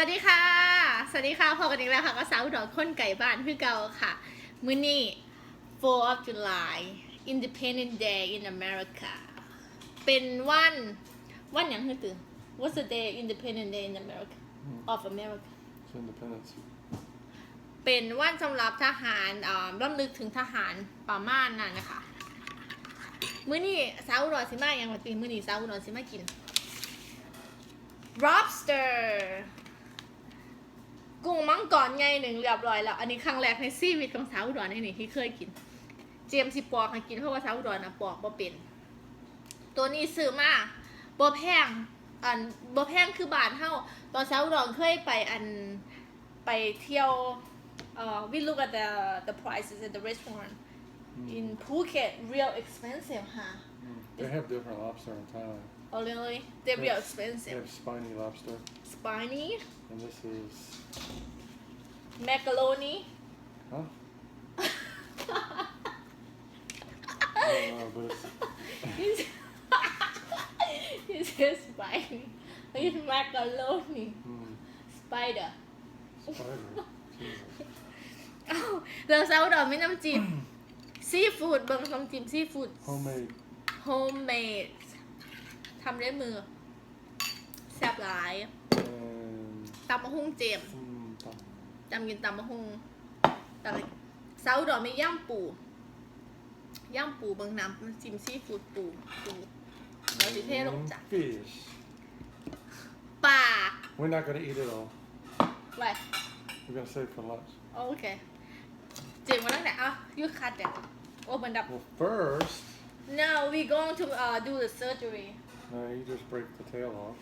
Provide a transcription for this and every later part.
วัสดีค่ะ สวัสดีค่ะ พอกันอีกแล้วค่ะก็สาวอุดรคนไก่บ้านคือเก่าค่ะ มื้อนี้ 4 of July Independent Day in America เป็นวัน วันอย่างคือตื่น What's the day Independent Day in America of America It's independence. เป็นวันสำหรับทหารอ่าร่ำลึกถึงทหารประมาณนั้นนะคะ มื้อนี้สาวอุดรสิมาอย่างวันตีมื้อนี้สาวอุดรสิมากิน lobster กุ้ งมังกรไงหนึ่งเรียบร้อยแล้ว อันนี้ครั้งแรกในชีวิตของสาวอุดรในนี่ที่เคยกิน เจมส์สิปอกให้กินเพราะว่าสาวอุดรนะปอกบ่เป็น ตัวนี้ซื้อมาบ่แพงอันบ่แพงคือบ้านเฮาตอนสาวอุดรเคยไปอันไปเที่ยวเอ่อ we look at the the prices at the restaurant in Phuket real expensive ค่ะ Mm. They have different lobster in Thailand. oh really they're real They expensive have spiny lobster, spiny and this is macaroni huh? I don't know, but it's He's he says spiny it's macaroni mm, spider spider. Jesus. อ้าวเราเซาดอกไม่น้ำจิ้มซีฟู้ดเบิ่งน้ำจิ้มซีฟู้ด Homemade. homemade ทำด้วยมือแซ่บหลาย And ตำมะฮุ่งเจม mm, tam- จำกินตำมะฮุ่งแต่เซาดอกมีย่ำปูย่ำปูเบิ่งน้ำจิ้มซีฟู้ดปูปูเราสิเทลง and จ้ะ fish. ปลา We're not gonna eat it all. ไว้ We're gonna save for lunch. โอเค เจมมาตั้งแต่อะยูคัดเด็กโอ้บันดับ Well, first, no we going to uh, do the surgery no, you just break the tail off.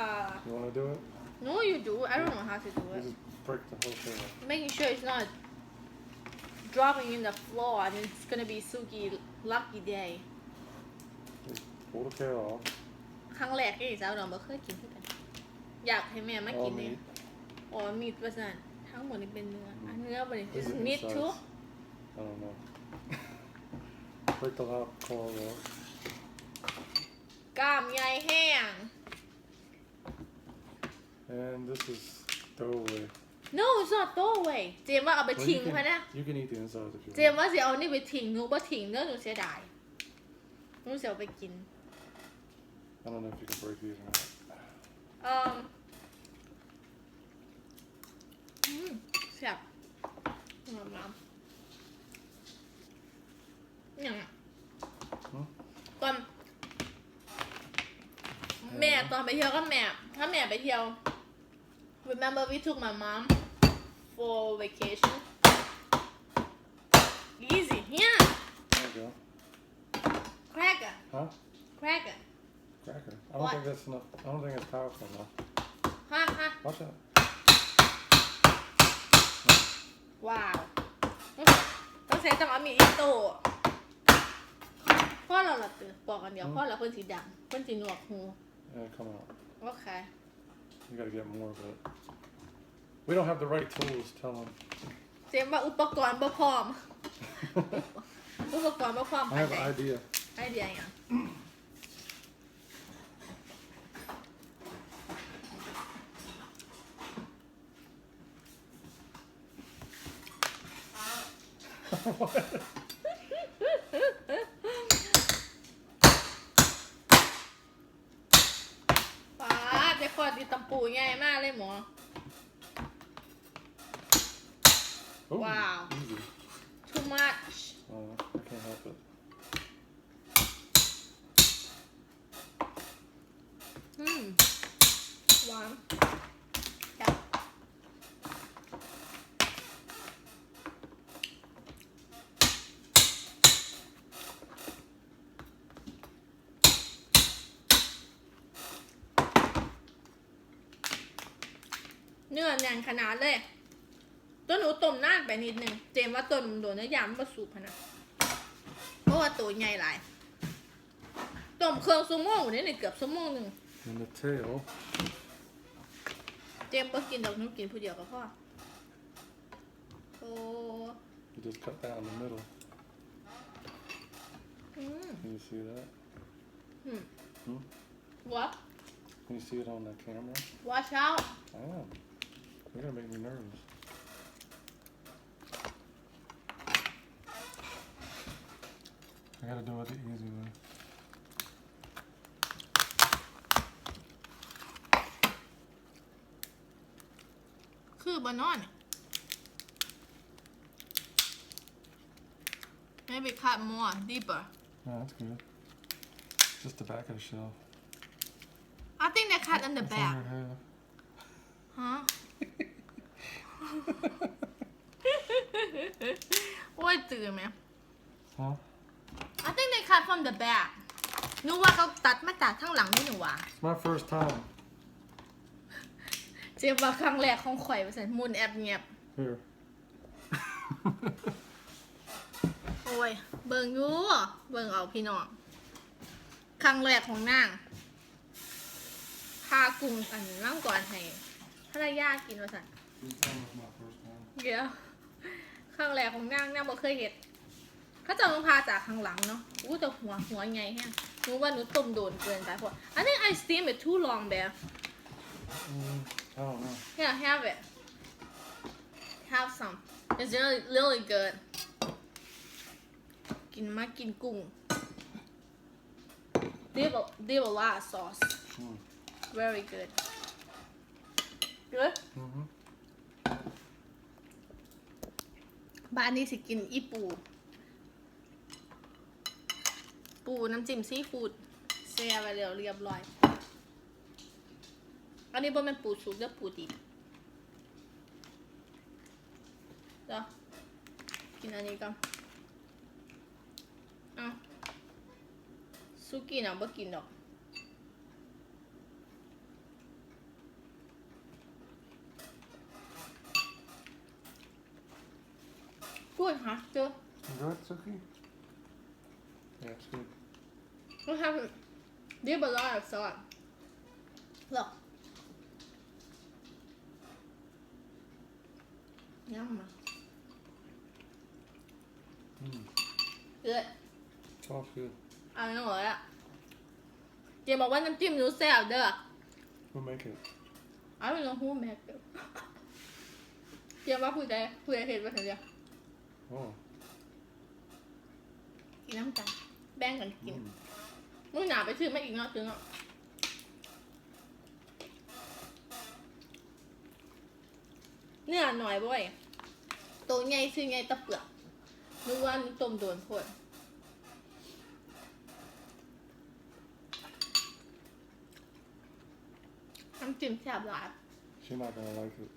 uh You wanna do it? No you do I don't know how to do You it just break the whole tail off. making sure it's not dropping in the floor and it's gonna be Suki lucky day Just pull the tail off. ครั้งแรกที่สาวน้องบ่เคยกินที่กันอยากให้แม่มา All กินเนี่ย meat. อ๋อมีดประสานทั้งหมดนี่เป็นเนื้ออะเนื้อบริ Is is it meat inside? too I don't know. break the top claw off. กล้ามใหญ่แห้ง And this is throwaway. no it's not throw away เจมว่าเอาไป Well, ทิ้ง you, พะ can, นะ you can eat the inside if you เจม want. ว่าสิเอานี่ไปทิ้งหนูบ่ทิ้งเนื้อหนูเสียดายหนูจะเอาไปกิน I don't know if you can break these or not. เอ่ออืมแซ่บน้ำน้ำอย่างอะหืมตอนแม่ตอนไปเที่ยวก็แม่ ถ้าแม่ไปเที่ยว remember we took my mom for vacation easy yeah There you go. cracker Huh? cracker Cracker. I don't What? think that's enough. I don't think it's powerful enough. ฮะฮะ Watch out. ว้าวต้องใช้ต้องเอามีดอิโต้พ่อเราละตื่นบอกกันเดี๋ยวอืมพ่อเราเพิ่นสีดำเพิ่นสีหนวกหู Yeah, come out. โอเค You gotta get more of it. We don't have the right tools. Tell them. เจมส์ว่าอุปกรณ์บ่พร้อม อุปกรณ์บ่พร้อม I have an idea. ไอเดียอย่าง ป้ ใหญ่มากเลยหมอ Ooh, Wow. Easy. too much Oh, I can't help it. อืมหวาน นื้อแน่นขนาดเลย ตัวหนูต้มนานไปนิดนึง เจมว่าตัวหนูโดนเนื้อยำมาสุกพะนะเพราะว่าตัวใหญ่หลายต้มเครื่องชั่วโมงนี่นี่เกือบชั่วโมงหนึ่ง And the tail. เจมส์บ่กินดอกหนูกินผู้เดียวก็พอโอ้ You just cut that in the middle. อืม Can you see that? อืม Hmm? what Can you see it on the camera? watch out I am. You're gonna make me nervous. I gotta do it the easy way. คือบนอน maybe cut more deeper No, that's good. Just the back of the shelf. I think they cut on the It's on back your head. ฮ ะโอ้ยตื่นไหม Huh? I think they cut from the back นึกว่าเขาตัดมาจากข้างหลังนี่หนูวะ It's my first time. เจ็บว่าครั้งแรกของข่อยไปใส่มุนแอบเงียบ Here. โอ้ย เบิ่งอยู่เบิ่งเอาพี่น้อง ครั้งแรกของนาง พากลุ่มอันนั่งก่อนให้ภรรยากินว่าสั่น This time was my first time. เดี๋ยวครั้งแรกของนางนางบ่เคยเห็ดเขาจะต้องพาจากข้างหลังเนาะอู้แต่หัวหัวใหญ่แฮะหนูว่าหนูต้มโดนเกินไปเพราะ I think I steam it too long there Mm, I don't know. Yeah, have it. Have some. It's really really good. กินมากินกุ้ง They have a, they have a lot of sauce. Mm. Very good. Good. Mm-hmm. บ้านนี้สิกินอีปู ปูน้ำจิ้มซีฟู้ดแซ่ไปเรียวเรียบร้อย อันนี้บ่แม่นปูสุกเด้อปูดิบเดี๋ยวกินอันนี้ก่อนเอาสุกี้น่ะบ่กินดอก Good, huh? Still, Enjoy it, Suki? Yeah, it's good. we haven't. They have a lot of sauce. Look. Yum. Mm. Good. Sauce good. อันนั้นหมดละเจ๊บอกว่าน้ำจิ้มหนูแซ่บเด้อ Who make it? I don't know who made it เจ๊ว่าผู้ใดผู้ใดเห็นว่าเห็นเดียว Oh. กินน้ำกันแบ่งกันกิน Mm. มึงหนาไปซื้อมาอีกเนาะซื้อเนาะเนื้อหน่อยบ่อยตัวใหญ่ซื้อใหญ่ตะเปลือกนึกว่านี่ต้มโดนโพดน้ำจิ้มแซ่บหลาย She's not gonna like it.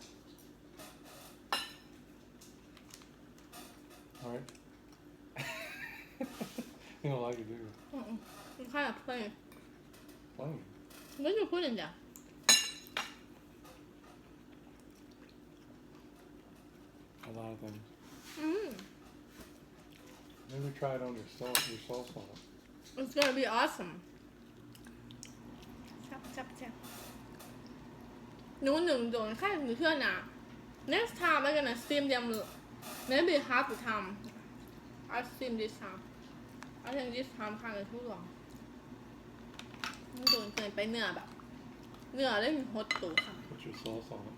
Alright. you don't like it, do you? อืมๆมันค่อย แบบเพื่อน Funny. ไม่จะพูดอย่างเดียว A lot of things. อืม Maybe try it on your sauce, your sauce on it. It's gonna be awesome ชับชับชับหนูหนึ่งโดนแค่หนูเชื่อนะ next time I'm gonna steam them maybe half the time I steam this time I think this time kind of too long มันโดนเกินไปเนื้อแบบ เนื้อได้มีฮดตัวค่ะ Put your sauce on it.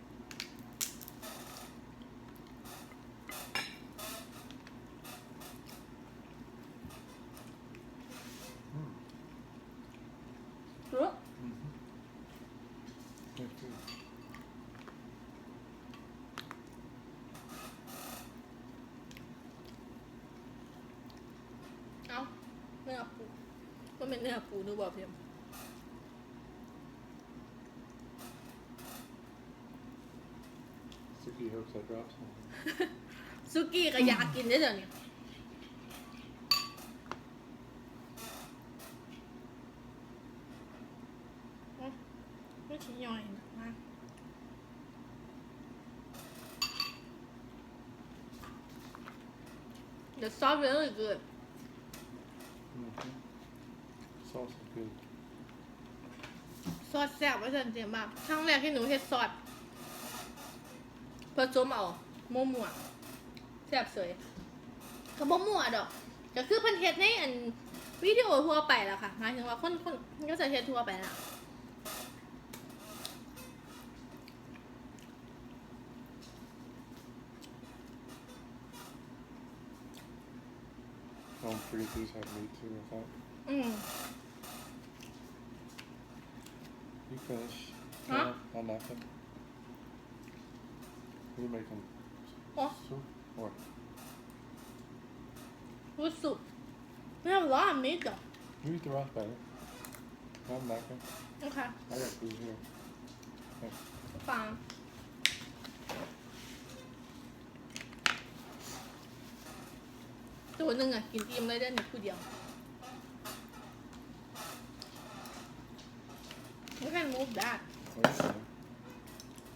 Mm. รู้ Mm-hmm. That's good. เอาเนื้อปูก็เป็ นเนื้อปูดูบอกเพียม Suki hopes I drop some. ซุกี้ก็อยากกินได้เดี๋ยวนี้โอ๊ยไม่ชิ้นย่อยมาก The sauce really good Mm-hmm. ซอสกลืซอสแซ่บไว่าจนเจ๋งมากครั้งแรกที่หนูเห็ดซอสผสมเอาโมมัวแซ่บสวยเขาบโมัวดอกก็คือเพิ่นเห็ดในอันวิดีโอทั่วไปแล้วค่ะหมายถึงว่าคนคนก็จะเห็ดทั่วไปล้ลองฟรีที่ใช้มือถือนะครับอืม you making? โอ้ Soup? What? รู้สึกไม่เอาล้อมิดเหรอ You eat the rice better. I'm knocking. โอเค I got food here. ฟังตัวหนึ่งอะกินอิ่มเลยได้หนึ่งคู่เดียว You can move that Wait a second.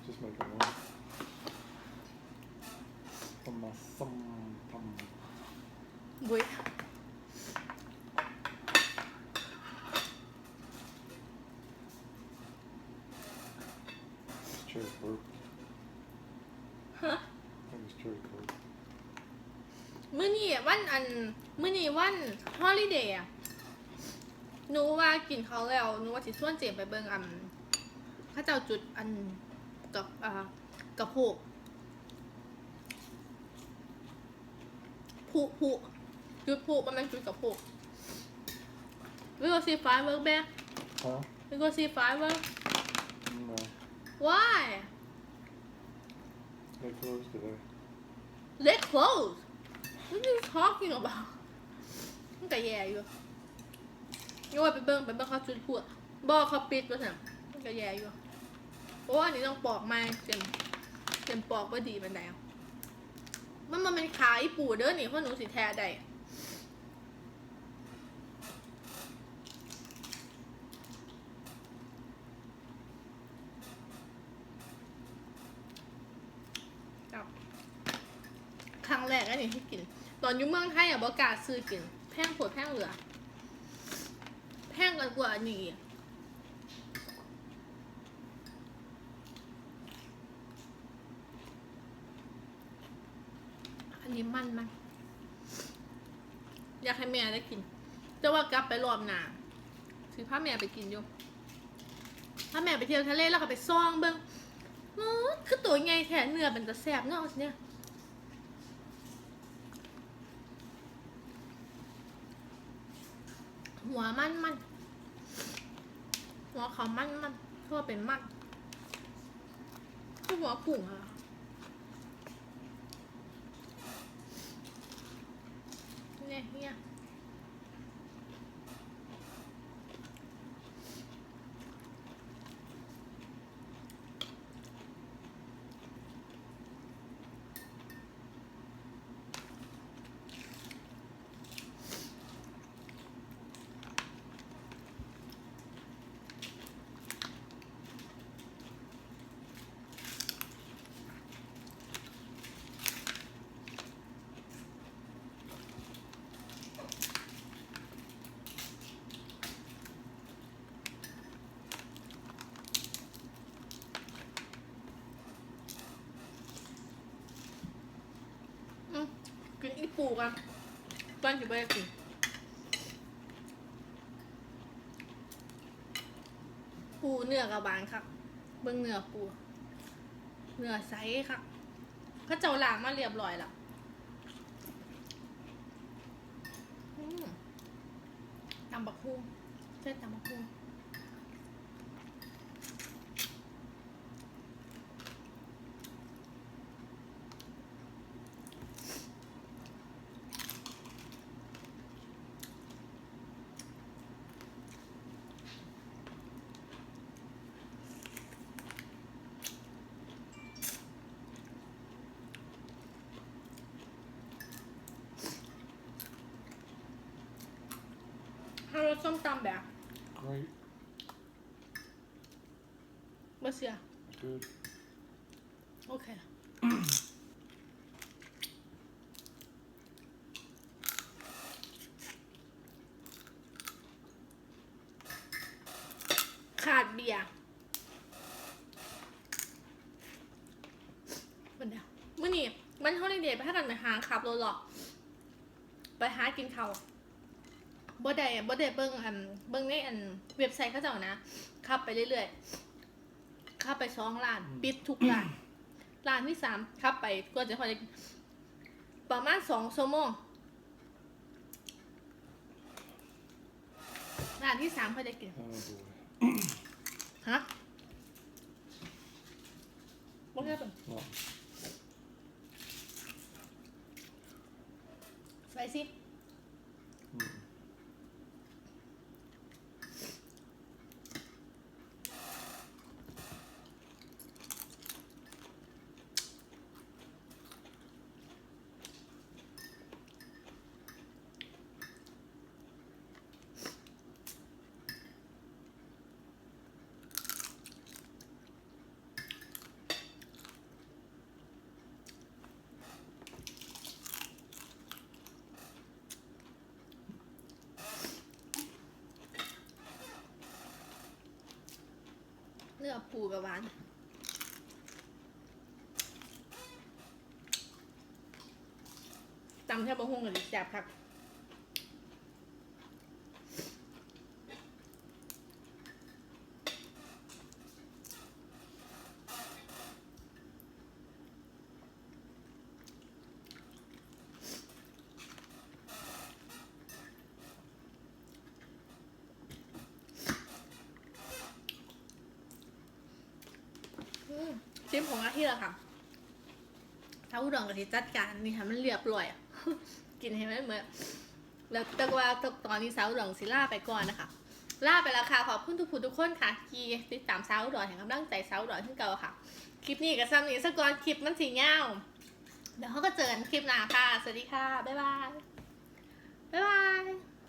Just making one. From my thumb, thumb. บุย This chair's broke. ฮะ I think this chair's broke. มื้อนี้วันอัน มื้อนี้วันฮอลิเดย์อะ หนูว่ากินเขาวแล้วหนูว่าสิส่วนเจมไปเบิ่งอันเข้าเจ้าจุดอันกับอ่ากระโพกผูผูจุดผูมันเป็นจุดกระโพก We go see firework back Huh? We go see firework No. Why They closed today. They closed What are you talking about มันก็แย่อยู่ นี่ว่าไปเบิ้งไปเบิ้งเขาจุดพวกบอเขาปิดไปสั่งมันก็แย่อยู่เพราะว่าอันนี้ต้องปอกมาเต็มเต็มปอกว่าดีมันแล้วมันมันเป็นขายปู่เด้อนี่เพราะหนูสิแท้ได้ครั้งแรกอันนี้ที่กิน ตอนอยู่เมืองไทยอะบอกาซื้อกิน แพงโผดแพงเหลือ แพงกันกว่าอันนี้อันนี้มันมากอยากให้แม่ได้กิน แต่ว่ากลับไปรอบหนาซื้อผ้าแม่ไปกินอยู่ถ้าแม่ไปเที่ยวทะเลแล้วก็ไปซ่องเบิ้งอื้อคือตัวไงแถเนื้อเป็นตะแสบเนาะเนี่ย หัวมันมัน หัวเขามันมันทั่วเป็นมันคือหัวผุ่งอะเนี่ยเนี่ยอืมกินอี ปูกันตอนอยู่ไปกินปูเนื้อกระบางครับเบิ่งเนื้อปู เนื้อใสครับเขาเจ้าล้างมาเรียบร้อยแล้วตำบักฮุ่งใช่ตำบักฮุ่ง สส้มตำแบบ Great. เบอร์เสีย Good. โอเค ขาดเบียร์มันเดียวมื่อนี้มันเท่าเด็ดไปให้กันไปหาขับรถหรอก ไปหากินเขาว บ่ได้บ่ได้เบิ่งอันเบิ่งในอันเว็บไซต์เขาเจ้านะขับไปเรื่อยๆขับไปสองร้าน ปิดทุกร้านร้านที่สามขับไปก็จะพอได้ประมาณสองชั่วโมงร้านที่สามเขาจะกิน Oh boy. ฮะบอกแค่เป็น No. ไปสิ ปูกับหวานตำแค่บะฮุ่งกับดิแซ่บครับ อืม ชิมของอาที่ละค่ะถ้าอุดรกับที่จัดการนี่ค่ะมันเรียบร้อยอะกินให้มันเหมือนแล้วแต่ว่าตอนนี้สาวอุดรสิล่าไปก่อนนะคะล่าไปแล้วค่ะ ขอบคุณทุกผู้ทุกคนค่ะ ที่ติดตามสาวอุดรแห่งกำลังใจสาวอุดรขึ้นเก่าค่ะ คลิปนี้กับซ้ำนี้สกอนคลิปมันสีเงาเดี๋ยวเขาก็เจอกันคลิปหน้าค่ะ สวัสดีค่ะ บ๊ายบาย บ๊ายบาย